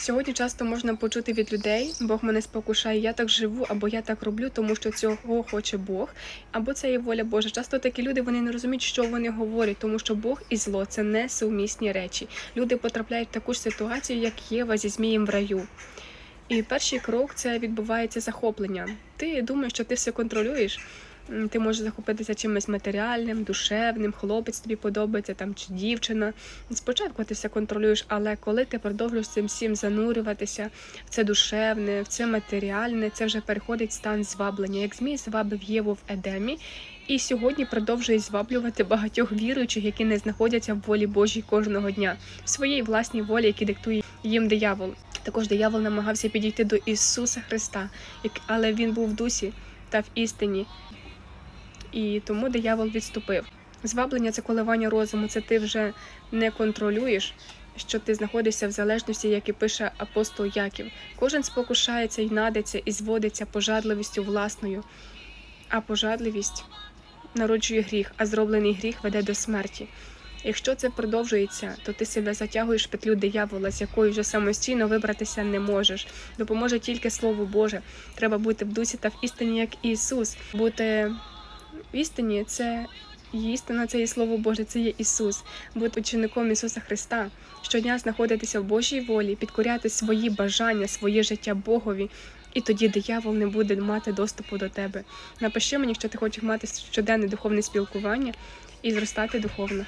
Сьогодні часто можна почути від людей, Бог мене спокушає, я так живу, або я так роблю, тому що цього хоче Бог, або це є воля Божа. Часто такі люди вони не розуміють, що вони говорять, тому що Бог і зло це не сумісні речі. Люди потрапляють в таку ж ситуацію, як Єва зі змієм в раю. І перший крок це відбувається захоплення. Ти думаєш, що ти все контролюєш. Ти можеш захопитися чимось матеріальним, душевним, хлопець тобі подобається там чи дівчина. Спочатку ти все контролюєш, але коли ти продовжуєш цим всім занурюватися в це душевне, в це матеріальне, це вже переходить стан зваблення. Як змій звабив Єву в Едемі, і сьогодні продовжує зваблювати багатьох віруючих, які не знаходяться в волі Божій кожного дня, в своїй власній волі, які диктує їм диявол. Також диявол намагався підійти до Ісуса Христа, але він був в дусі та в істині, і тому диявол відступив. Зваблення це коливання розуму, це ти вже не контролюєш, що ти знаходишся в залежності, як і пише апостол Яків. Кожен спокушається і надиться, і зводиться пожадливістю власною, а пожадливість народжує гріх, а зроблений гріх веде до смерті. Якщо це продовжується, то ти себе затягуєш в петлю диявола, з якої вже самостійно вибратися не можеш. Допоможе тільки Слово Боже. Треба бути в дусі та в істині, як Ісус. Бути в істині це істина, це є Слово Боже, це є Ісус. Бути учеником Ісуса Христа, щодня знаходитися в Божій волі, підкоряти свої бажання, своє життя Богові. І тоді диявол не буде мати доступу до тебе. Напиши мені, якщо ти хочеш мати щоденне духовне спілкування і зростати духовно.